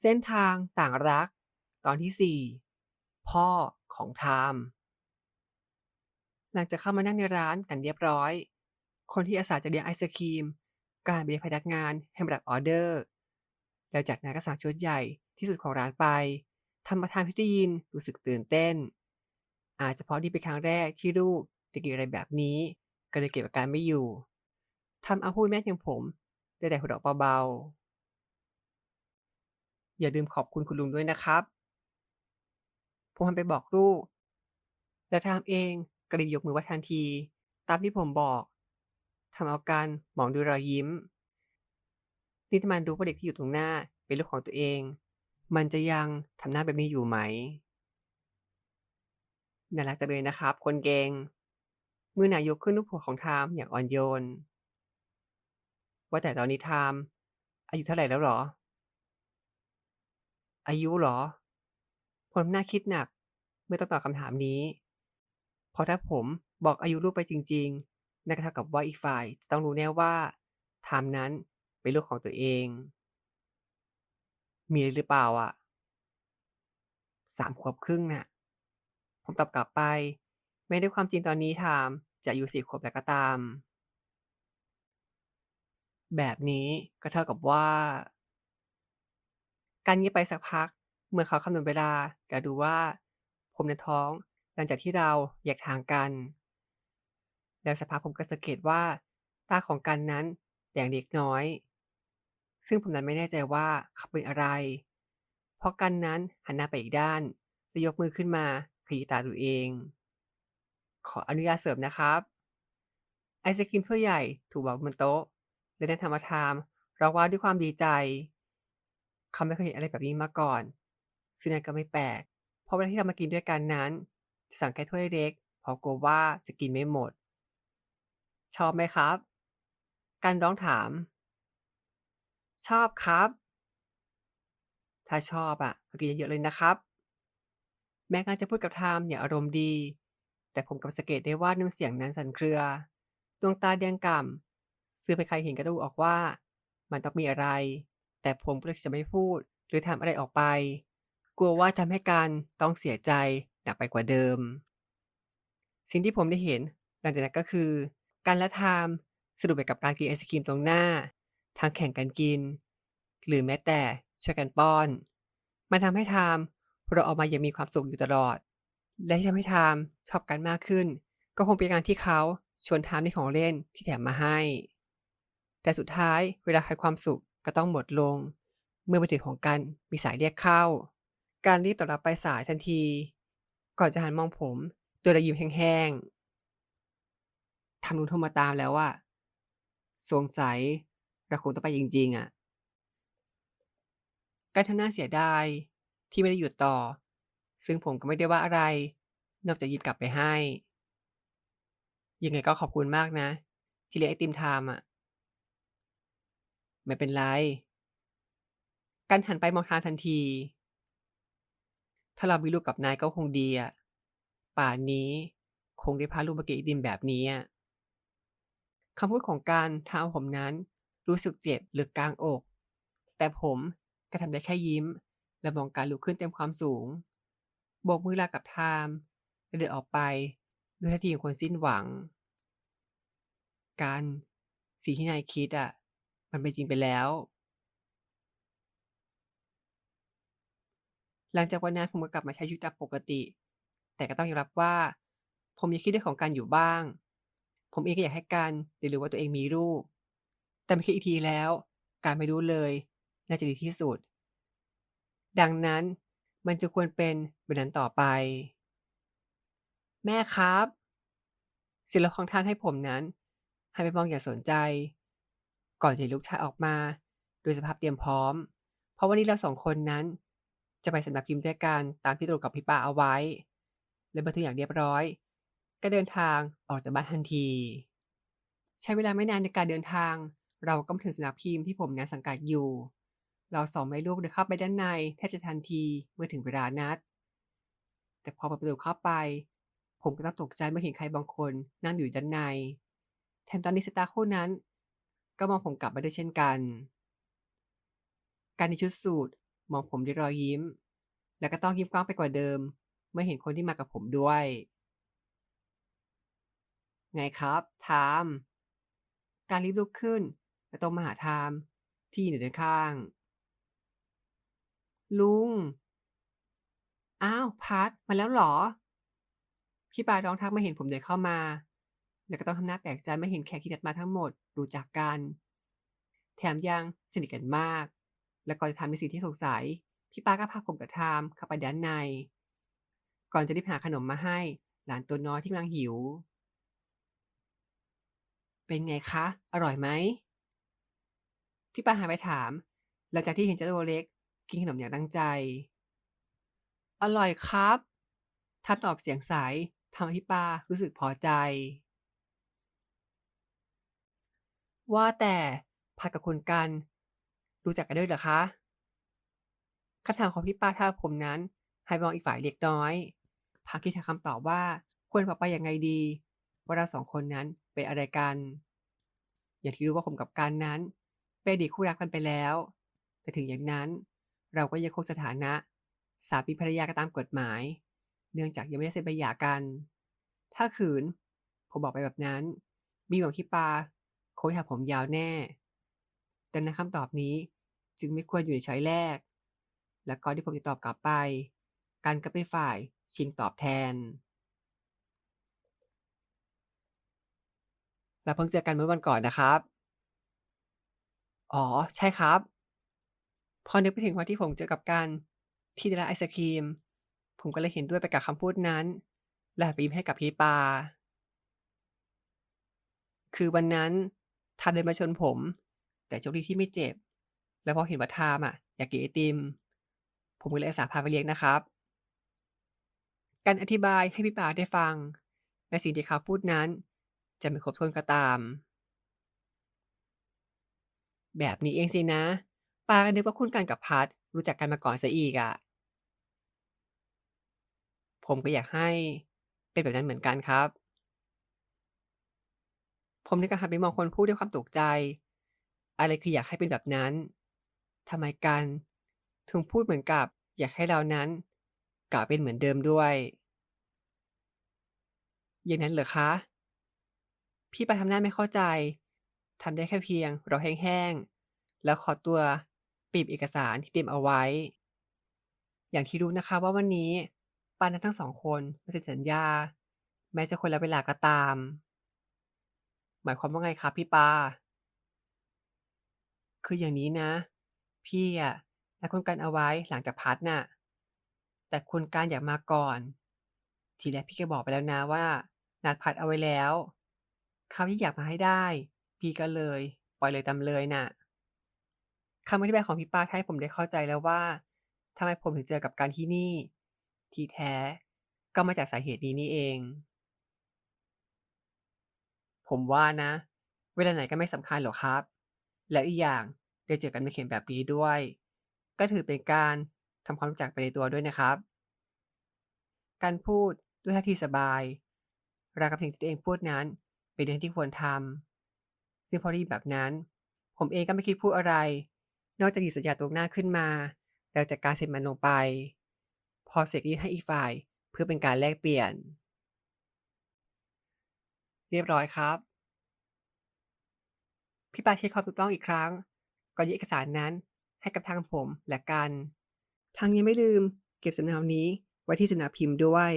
เส้นทางต่างรัก ตอนที่ 4 พ่อของไทม์หลังจากเข้ามานั่งในร้านกันเรียบร้อย คนที่อาสาจะเลี้ยงไอศครีมก็หันไปเรียกพนักงานให้มรับออเดอร์ แล้วจากนั้นก็สั่งชุดใหญ่ที่สุดของร้านไปท่านประธานที่ได้ยินรู้สึกตื่นเต้น อาจจะเพราะนี่เป็นครั้งแรกที่ลูกได้กินอะไรแบบนี้ ก็เลยเก็บอาการไม่อยู่ทำเอาพูดแม่อย่างผมได้แต่หัวเราะเบาๆ อย่าลืมขอบคุณคุณลุงด้วยนะครับผมหันไปบอกลูก และทามเองกรีบยกมือไหว้ทันที ตามที่ผมบอกทำเอาการมองด้วยรอยยิ้มนี่ถ้ามันรู้ว่าเด็กที่อยู่ตรงหน้าเป็นลูกของตัวเอง มันจะยังทำหน้าแบบนี้อยู่ไหมน่ารักจังเลยนะครับ คนเก่งมือหนายกขึ้นลูกหัวของทามอย่างอ่อนโยน ว่าแต่ตอนนี้ทามอายุเท่าไหร่แล้วหรอ อายุเหรอ ผมน่าคิดหนัก เมื่อต้องตอบคำถามนี้ เพราะถ้าผมบอกอายุลูกไปจริง ๆ นั่นก็เท่ากับว่าอีกฝ่ายจะต้องรู้แน่ว่าไทามนั้นเป็นลูกของตัวเอง มีหรือเปล่าอะสามขวบครึ่งน่ะ ผมตอบกลับไป ไม่ได้ความจริงตอนนี้ไทม์จะอายุสี่ขวบแล้วก็ตาม แบบนี้ก็เท่ากับว่า การเงียบไปสักพัก เมื่อเขาคำนวณเวลาและดูว่า ผมในท้อง หลังจากที่เราแยกทางกัน แล้วสักพักผมก็สังเกตว่า ตาของกันนั้นแดงเล็กน้อย ซึ่งผมนั้นไม่แน่ใจว่าเขาเป็นอะไร เพราะกันนั้นหันหน้าไปอีกด้านและยกมือขึ้นมาขยี้ตาตัวเอง ขออนุญาตเสร์ฟนะครับ ไอศครีมถ้วยใหญ่ถูกวางบนโต๊ะ และได้ธรรมทามร้องว้าวด้วยความดีใจ เขาไม่เคยเห็นอะไรแบบนี้มาก่อน ซึ่งนั่นก็ไม่แปลก เพราะเวลาที่เรามากินด้วยกันนั้นจะสั่งแค่ถ้วยเล็ก เพราะกลัวว่าจะกินไม่หมด ชอบไหมครับ การร้องถาม ชอบครับ ถ้าชอบอะก็กินเยอะๆเลยนะครับ แม้การจะพูดกับไทม์อย่างอารมณ์ดี แต่ผมกับสเกตได้ว่าน้ำเสียงนั้นสั่นเครือ ดวงตาแดงก่ำซึ่งเป็นใครเห็นก็ดูออกว่า มันต้องมีอะไร แต่ผมก็เลยจะไม่พูด หรือทำอะไรออกไป กลัวว่าทำให้การต้องเสียใจหนักไปกว่าเดิม สิ่งที่ผมได้เห็น หลังจากนั้นก็คือการและไทม์สนุกไปกับการกินไอศกรีมตรงหน้า ทางแข่งกันกิน หรือแม้แต่ช่วยกันป้อน มันทำให้ไทม์เราออกมาอย่างมีความสุขอยู่ตลอด และที่ทำให้ไทม์ชอบกันมากขึ้น ก็คงเป็นการที่เขาชวนไทม์ในของเล่นที่แถมมาให้ แต่สุดท้ายเวลาใครความสุข ก็ต้องหมดลง เมื่อมือถือของกันมีสายเรียกเข้า การรีบตอบรับไปลายสายทันที ก่อนจะหันมองผมด้วยรอยยิ้มแห้งๆทำนุนโทรมาตามแล้วอะสงสัยเราคงต้องไปจริงๆอะการทำหน้าเสียดายที่ไม่ได้หยุดต่อ ซึ่งผมก็ไม่ได้ว่าอะไร นอกจากยิบกลับไปให้ ยังไงก็ขอบคุณมากนะ ที่เลี้ยงไอติมไทม์อะ ไม่เป็นไร กันหันไปมองทางทันที ถ้าเรามีลูกกับนายก็คงดีอะป่านนี้คงได้พาลูกมากินไอติมแบบนี้อะคำพูดของการทำเอาผมนั้นรู้สึกเจ็บลึกกลางอก แต่ผมก็ทำได้แค่ยิ้ม และมองการลุกขึ้นเต็มความสูง โบกมือลากับไทม์และเดินออกไปด้วยท่าทีของคนสิ้นหวัง การสิ่งที่นายคิดอะ มันเป็นจริงไปแล้ว หลังจากวันนั้นผมก็กลับมาใช้ชีวิตตามปกติ แต่ก็ต้องยอมรับว่า ผมยังคิดเรื่องของการอยู่บ้าง ผมเองก็อยากให้การเรียนรู้ว่าตัวเองมีลูก แต่ไม่คิดอีกทีแล้ว การไม่รู้เลย น่าจะดีที่สุด ดังนั้นมันจะควรเป็นแบบนั้นต่อไป แม่ครับ เสียงร้องของท่านให้ผมนั้นหันไปมองอย่างสนใจ ก่อนจะลูกชายออกมาโดยสภาพเตรียมพร้อม เพราะวันนี้เราสองคนนั้น จะไปสำนักพิมพ์ด้วยกันตามที่ตกลงกับพี่ป้าเอาไว้ และเมื่อทุกอย่างเรียบร้อย ก็เดินทางออกจากบ้านทันที ใช้เวลาไม่นานในการเดินทาง เราก็มาถึงสำนักพิมพ์ที่ผมนั้นสังกัดอยู่ เราสองแม่ลูกเดินเข้าไปด้านในแทบจะทันทีเมื่อถึงเวลานัด แต่พอเปิดประตูเข้าไป ผมก็ต้องตกใจเมื่อเห็นใครบางคนนั่งอยู่ด้านใน แถมตอนนี้สตาร์คู่นั้น ก็มองผมกลับมาด้วยเช่นกัน การในชุดสูทมองผมด้วยรอยยิ้ม แล้วก็ต้องยิ้มกว้างไปกว่าเดิม เมื่อเห็นคนที่มากับผมด้วย ไงครับไทม์ การรีบลุกขึ้นและตรงมาหาไทม์ที่ยืนอยู่ด้านข้าง ลุง อ้าวพัดมาแล้วเหรอ?พี่ปาร้องทักมื่เห็นผมเดินเข้ามา แล้วก็ต้องทำหน้าแปลกใจเมื่อเห็นแขกที่นัดมาทั้งหมดรู้จักกัน แถมยังสนิทกันมาก และก่อนจะถามในสิ่งที่สงสัย พี่ป้าก็พาผมกับไทม์เข้าไปด้านใน ก่อนจะรีบหาขนมมาให้ หลานตัวน้อยที่กำลังหิว เป็นไงคะ อร่อยไหม?พี่ป้าหันไปถาม หลังจากที่เห็นเจ้าตัวเล็ก กินขนมอย่างตั้งใจ อร่อยครับทม์ตอบเสียงใสทำให้พี่ปารู้สึกพอใจ ว่าแต่พัดกับคุณกัน รู้จักกันด้วยเหรอคะ?คำถามของพี่ป้าทำให้ผมนั้นหันไปมองอีกฝ่ายเล็กน้อยพลางคิดหาคำตอบว่าควรบอกไปยังไงดี ว่าเรา2คนนั้นเป็นอะไรกัน อย่างที่รู้ว่าผมกับกันนั้น เป็นดีคู่รักกันไปแล้ว แต่ถึงอย่างนั้น เราก็ยังคงสถานะ สามีภรรยากันตามกฎหมาย เนื่องจากยังไม่ได้เซ็นใบหย่ากัน ถ้าขืน ผมบอกไปแบบนั้น มีหวังพี่ปา คงจะหาผมยาวแน่ ดังนั้นคำตอบนี้จึงไม่ควรอยู่ในช้อยแรก และก่อนที่ผมจะตอบกลับไปกันก็เป็นฝ่ายชิงตอบแทน เราเพิ่งเจอกันเมื่อวันก่อนนะครับ อ๋อ ใช่ครับ พอนึกไปถึงวันที่ผมเจอกับกันที่ร้านไอศกรีม ผมก็เลยเห็นด้วยไปกับคำพูดนั้น และไปยิ้มให้กับพี่ปา คือวันนั้น ทม์เดินมาชนผม แต่โชคดีที่ไม่เจ็บ แล้วพอเห็นว่าไทม์อะอยากกินไอติม ผมก็เลยอาสาพาไปเลี้ยงนะครับกันอธิบายให้พี่ปาได้ฟัง ในสิ่งที่เขาพูดนั้น จะไม่ครบถ้วนก็ตาม แบบนี้เองสินะ ปาก็นึกว่าคุณกันกับพัดรู้จักกันมาก่อนเสียอีกอะ ผมก็อยากให้เป็นแบบนั้นเหมือนกันครับ ผมนึกหันไปมองคนพูดด้วยความตกใจ อะไรคืออยากให้เป็นแบบนั้นทำไมกันถึงพูดเหมือนกับอยากให้เรานั้นกลับเป็นเหมือนเดิมด้วย อย่างนั้นเหรอคะ?พี่ปาทำหน้าไม่เข้าใจทำได้แค่เพียงเรอแห้งๆ แล้วขอตัวปิบเอกสารที่เตรียมเอาไว้ อย่างที่รู้นะคะว่าวันนี้ปานัดทั้ง2คนมาเซ็นสัญญา แม้จะคนละเวลาก็ตาม หมายความว่าไงครับพี่ปา?คืออย่างนี้นะ พี่อะนัดคุณกันเอาไว้หลังจากพัดน่ะ แต่คุณกันอยากมาก่อน ทีแรกพี่ก็บอกไปแล้วนะว่า นัดพัดเอาไว้แล้วคราวนี้อยากมาให้ได้ พี่ก็เลย ปล่อยเลยตามเลยน่ะ คำอธิบายของพี่ปาทำให้ผมได้เข้าใจแล้วว่า ทำไมผมถึงเจอกับกันที่นี่ ที่แท้ก็มาจากสาเหตุนี้นี่เอง ผมว่านะ เวลาไหนก็ไม่สำคัญหรอกครับ แล้วอีกอย่างได้เจอกันในเขตแบบนี้ด้วย ก็ถือเป็นการทำความรู้จักไปในตัวด้วยนะครับกันพูดด้วยท่าทีสบายราวกับสิ่งที่ตัวเองพูดนั้น เป็นเรื่องที่ควรทำซึ่งพอได้แบบนั้น ผมเองก็ไม่คิดพูดอะไร นอกจากหยิบสัญญาตรงหน้าขึ้นมา แล้วจัดการเซ็นมันลงไป พอเสร็จยื่นให้อีกฝ่ายเพื่อเป็นการแลกเปลี่ยน เรียบร้อยครับ พี่ปาเช็กความถูกต้องอีกครั้ง ก่อนยื่นเอกสารนั้นให้กับทางผมและกันทั้งยังไม่ลืม เก็บสำเนานี้ไว้ที่สำนักพิมพ์ด้วย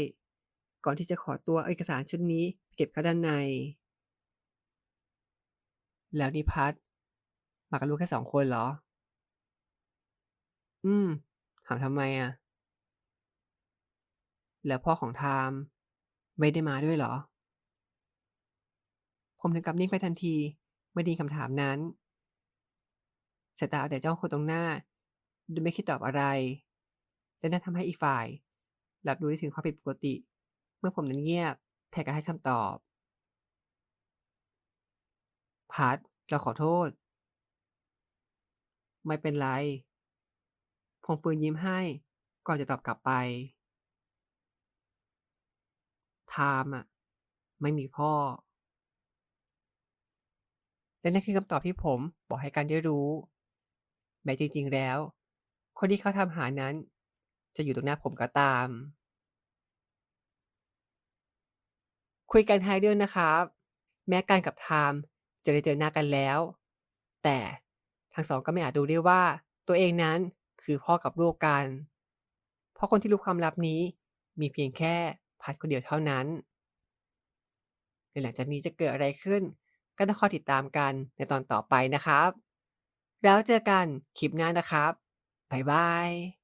ก่อนที่จะขอตัวเอาเอกสารชุดนี้ไปเก็บเข้าด้านใน แล้วนี่พัดมากับลูกแค่2คนเหรอ?อืม ถามทำไมอะ?แล้วพ่อของไทม์ไม่ได้มาด้วยเหรอ? ผมถึงกับนิ่งไปทันทีเมื่อด้ยินคำถามนั้นสายตาเอาแต่จ้องคนตรงหน้าโดยไม่คิดตอบอะไร และนั่นทำให้อีกฝ่ายรับรู้ได้ถึงความผิดปกติ เมื่อผมนั้นเงียบแทนการให้คำตอบ พัดเราขอโทษ ไม่เป็นไร ผมฝืนยิ้มให้ ก่อนจะตอบกลับไปไทม์อะไม่มีพ่อ และนั่นคือคำตอบที่ผมบอกให้กันได้รู้ แม้จริงๆแล้ว คนที่เขาทำหานั้น จะอยู่ตรงหน้าผมก็ตาม คุยกันท้ายเรื่องนะครับ แม้กันกับไทม์จะได้เจอหน้ากันแล้ว แต่ทั้งสองก็ไม่อาจรู้ได้ว่า ตัวเองนั้นคือพ่อกับลูกกัน เพราะคนที่รู้ความลับนี้มีเพียงแค่พัดคนเดียวเท่านั้นหลังจากนี้จะเกิดอะไรขึ้น ก็ต้องคอยติดตามกันในตอนต่อไปนะครับ แล้วเจอกันคลิปหน้านะครับ บ๊ายบาย